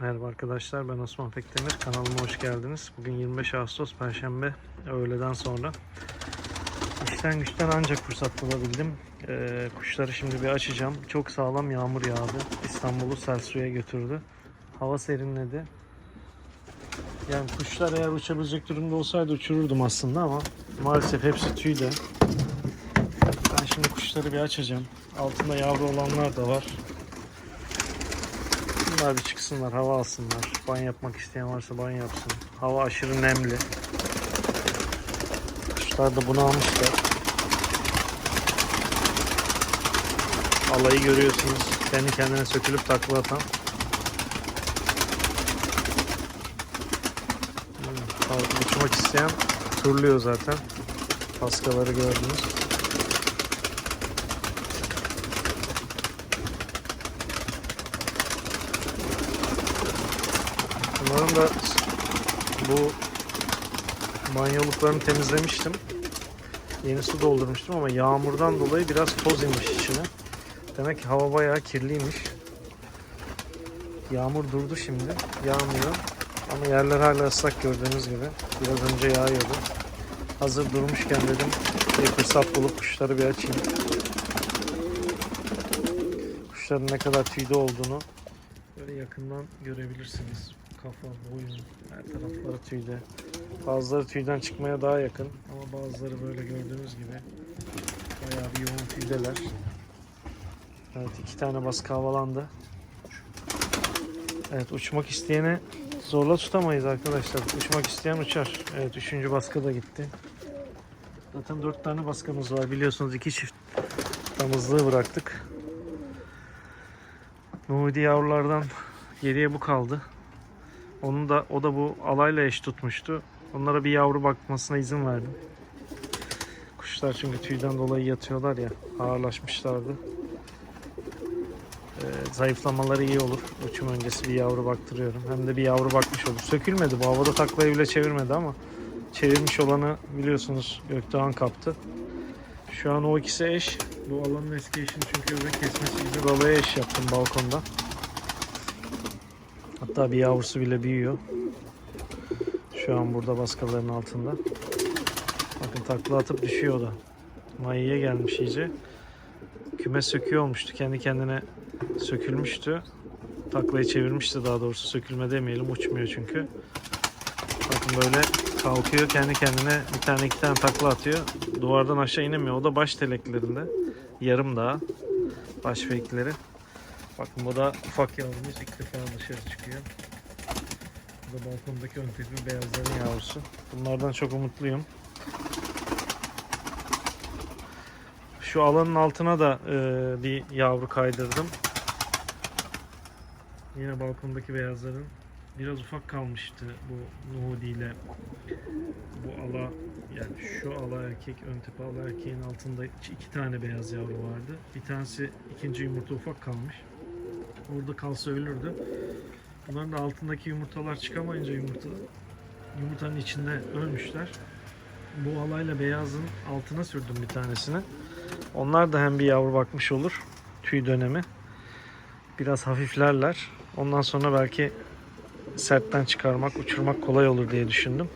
Merhaba arkadaşlar ben Osman Pekdemir kanalıma hoş geldiniz. Bugün 25 Ağustos Perşembe öğleden sonra. İşten güçten ancak fırsat bulabildim. Ee, kuşları şimdi bir açacağım. Çok sağlam yağmur yağdı. İstanbul'u sel suya götürdü. Hava serinledi. Yani kuşlar eğer uçabilecek durumda olsaydı uçururdum aslında ama maalesef hepsi tüyde. Ben şimdi kuşları bir açacağım. Altında yavru olanlar da var. Bunlar bir çıksınlar, hava alsınlar. Banyo yapmak isteyen varsa banyo yapsın. Hava aşırı nemli. Kuşlar da bunu almışlar. Alayı görüyorsunuz. Kendi kendine sökülüp takla atan. Hmm, uçmak isteyen turluyor zaten. Paskaları gördünüz. Bunların da bu manyoluklarını temizlemiştim. Yeni su doldurmuştum ama yağmurdan dolayı biraz toz inmiş içine. Demek ki hava bayağı kirliymiş. Yağmur durdu şimdi. Yağmıyor. Ama yerler hala ıslak gördüğünüz gibi. Biraz önce yağıyordu. Hazır durmuşken dedim bir fırsat bulup kuşları bir açayım. Kuşların ne kadar tüyde olduğunu böyle yakından görebilirsiniz. Kafa, boyun, her tarafları tüyde. Bazıları tüyden çıkmaya daha yakın ama bazıları böyle gördüğünüz gibi bayağı bir yoğun tüydeler. Evet iki tane baskı havalandı. Evet uçmak isteyene zorla tutamayız arkadaşlar. Uçmak isteyen uçar. Evet üçüncü baskı da gitti. Zaten dört tane baskımız var biliyorsunuz iki çift damızlığı bıraktık. Nuhudi yavrulardan geriye bu kaldı. Onun da o da bu alayla eş tutmuştu. Onlara bir yavru bakmasına izin verdim. Kuşlar çünkü tüyden dolayı yatıyorlar ya ağırlaşmışlardı. Ee, zayıflamaları iyi olur. Uçum öncesi bir yavru baktırıyorum. Hem de bir yavru bakmış olur. Sökülmedi bu havada taklayı bile çevirmedi ama çevirmiş olanı biliyorsunuz Gökdoğan kaptı. Şu an o ikisi eş. Bu alanın eski eşini çünkü öbür kesmesi gibi balaya eş yaptım balkonda. Hatta bir yavrusu bile büyüyor. Şu an burada baskaların altında. Bakın takla atıp düşüyor da. Mayıya gelmiş iyice. Küme söküyor olmuştu. Kendi kendine sökülmüştü. Taklayı çevirmişti daha doğrusu. Sökülme demeyelim. Uçmuyor çünkü. Bakın böyle kalkıyor. Kendi kendine bir tane iki tane takla atıyor. Duvardan aşağı inemiyor. O da baş teleklerinde. Yarım daha. Baş fake'leri. Bakın bu da ufak yavrumuz ilk defa dışarı çıkıyor. Bu da balkondaki ön tepi beyazların yavrusu. Bunlardan çok umutluyum. Şu alanın altına da e, bir yavru kaydırdım. Yine balkondaki beyazların biraz ufak kalmıştı bu Nuhudi ile bu ala yani şu ala erkek ön tepe ala erkeğin altında iki tane beyaz yavru vardı. Bir tanesi ikinci yumurta ufak kalmış. Orada kalsa ölürdü. Bunların da altındaki yumurtalar çıkamayınca yumurta yumurtanın içinde ölmüşler. Bu alayla beyazın altına sürdüm bir tanesini. Onlar da hem bir yavru bakmış olur. Tüy dönemi. Biraz hafiflerler. Ondan sonra belki sertten çıkarmak, uçurmak kolay olur diye düşündüm.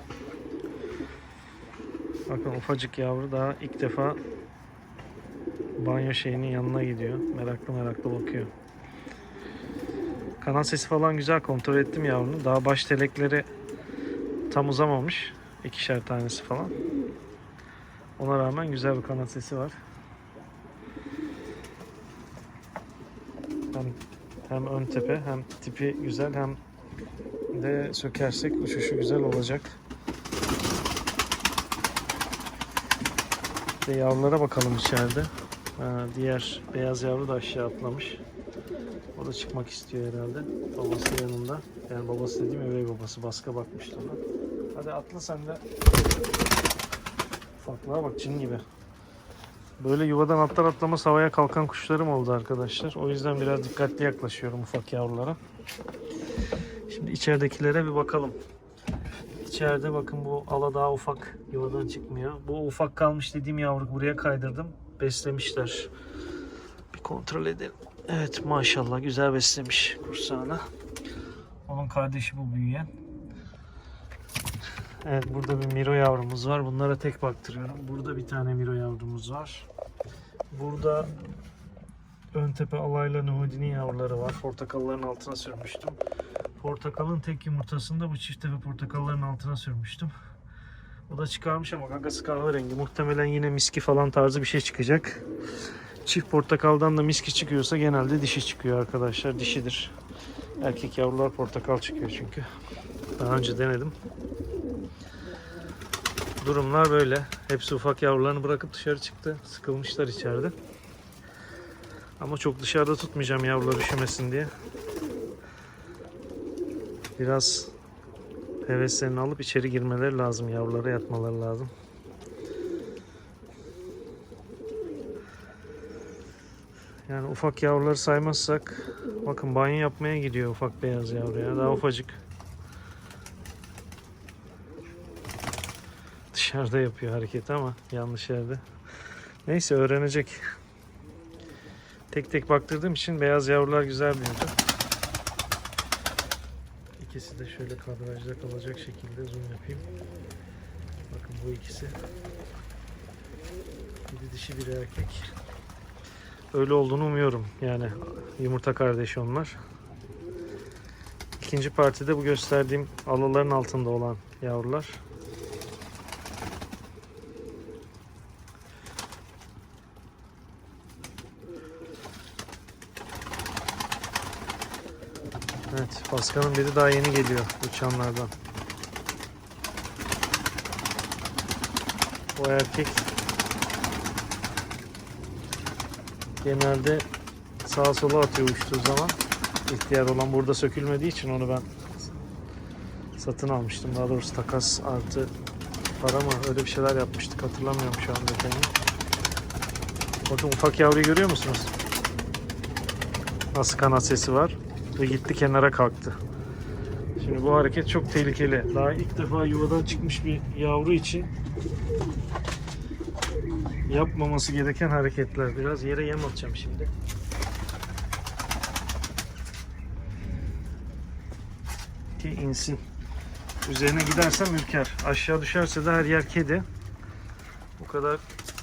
Bakın ufacık yavru daha ilk defa banyo şeyinin yanına gidiyor. Meraklı meraklı bakıyor. Kanal sesi falan güzel kontrol ettim yavrunun. Daha baş telekleri tam uzamamış. İkişer tanesi falan. Ona rağmen güzel bir kanat sesi var. Hem, hem ön tepe hem tipi güzel hem de sökersek uçuşu güzel olacak. Ve yavrulara bakalım içeride. Ha, diğer beyaz yavru da aşağı atlamış. O da çıkmak istiyor herhalde. Babası yanında. Yani babası dediğim üvey babası. Baska bakmıştı ona. Hadi atla sen de. Ufaklığa bak cin gibi. Böyle yuvadan atlar atlamaz havaya kalkan kuşlarım oldu arkadaşlar. O yüzden biraz dikkatli yaklaşıyorum ufak yavrulara. Şimdi içeridekilere bir bakalım. İçeride bakın bu ala daha ufak yuvadan çıkmıyor. Bu ufak kalmış dediğim yavru buraya kaydırdım. Beslemişler. Bir kontrol edelim. Evet maşallah güzel beslemiş kursağına. Onun kardeşi bu büyüyen. Evet burada bir Miro yavrumuz var. Bunlara tek baktırıyorum. Burada bir tane Miro yavrumuz var. Burada ön tepe alayla Nuhudi'nin yavruları var. Portakalların altına sürmüştüm. Portakalın tek yumurtasını da bu çift tepe portakalların altına sürmüştüm. O da çıkarmış ama gagası kahverengi. Muhtemelen yine miski falan tarzı bir şey çıkacak. Çift portakaldan da miski çıkıyorsa genelde dişi çıkıyor arkadaşlar. Dişidir. Erkek yavrular portakal çıkıyor çünkü. Daha önce denedim. Durumlar böyle. Hepsi ufak yavrularını bırakıp dışarı çıktı. Sıkılmışlar içeride. Ama çok dışarıda tutmayacağım yavrular üşümesin diye. Biraz heveslerini alıp içeri girmeleri lazım. Yavrulara yatmaları lazım. Yani ufak yavruları saymazsak bakın banyo yapmaya gidiyor ufak beyaz yavru ya. Daha ufacık. Dışarıda yapıyor hareketi ama yanlış yerde. Neyse öğrenecek. Tek tek baktırdığım için beyaz yavrular güzel büyüdü. İkisi de şöyle kadrajda kalacak şekilde zoom yapayım. Bakın bu ikisi. Biri dişi biri erkek. Öyle olduğunu umuyorum. Yani yumurta kardeşi onlar. İkinci partide bu gösterdiğim alaların altında olan yavrular. Evet, Paskal'ın biri daha yeni geliyor uçanlardan. O erkek genelde sağa sola atıyor uçtuğu zaman. İhtiyar olan burada sökülmediği için onu ben satın almıştım. Daha doğrusu takas artı para mı öyle bir şeyler yapmıştık. Hatırlamıyorum şu an detayını. Bakın ufak yavruyu görüyor musunuz? Nasıl kanat sesi var. Ve gitti kenara kalktı. Şimdi bu hareket çok tehlikeli. Daha ilk defa yuvadan çıkmış bir yavru için yapmaması gereken hareketler. Biraz yere yem atacağım şimdi. Ki insin. Üzerine gidersem ürker. Aşağı düşerse de her yer kedi. Bu kadar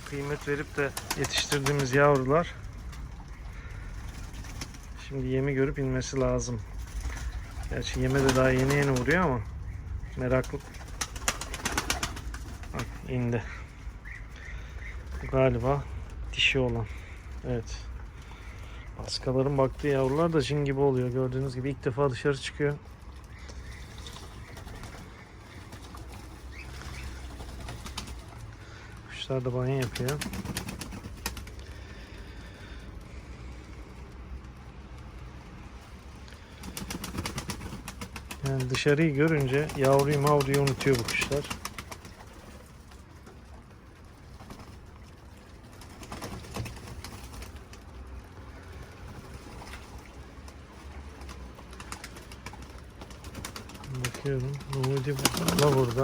kıymet verip de yetiştirdiğimiz yavrular Şimdi yemi görüp inmesi lazım. Gerçi yeme de daha yeni yeni vuruyor ama meraklı. Bak indi. Galiba dişi olan. Evet. Baskaların baktığı yavrular da cin gibi oluyor. Gördüğünüz gibi ilk defa dışarı çıkıyor. Kuşlar da banyo yapıyor. Yani dışarıyı görünce yavruyu mavruyu unutuyor bu kuşlar. Bakıyorum. Numudi ala burada.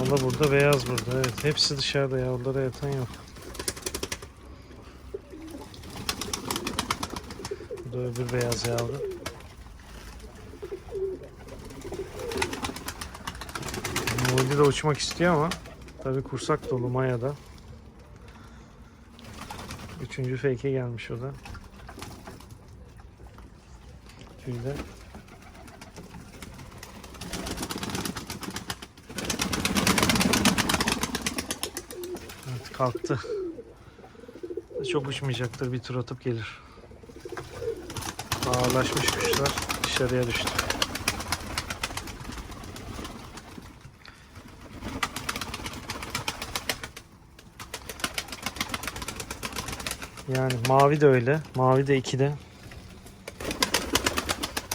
Ala burada, beyaz burada. Evet, hepsi dışarıda yavrulara yatan yok. Bu da öbür beyaz yavru. Moldy de uçmak istiyor ama tabi kursak dolu Maya'da. Üçüncü fake'e gelmiş o da. Tüyde. Kalktı. Çok uçmayacaktır bir tur atıp gelir. Ağırlaşmış kuşlar dışarıya düştü. Yani mavi de öyle. Mavi de 2'de.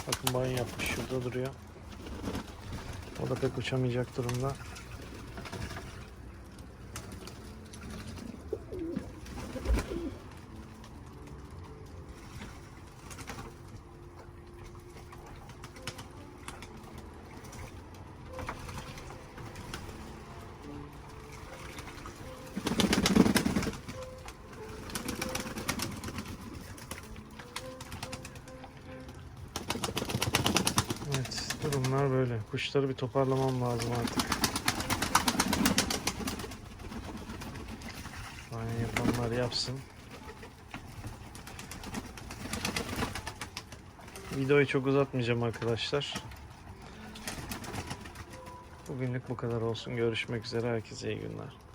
Bakın banyo yapmış şurada duruyor. O da pek uçamayacak durumda. Kuşları bir toparlamam lazım artık. Banyo yapanlar yapsın. Videoyu çok uzatmayacağım arkadaşlar. Bugünlük bu kadar olsun. Görüşmek üzere. Herkese iyi günler.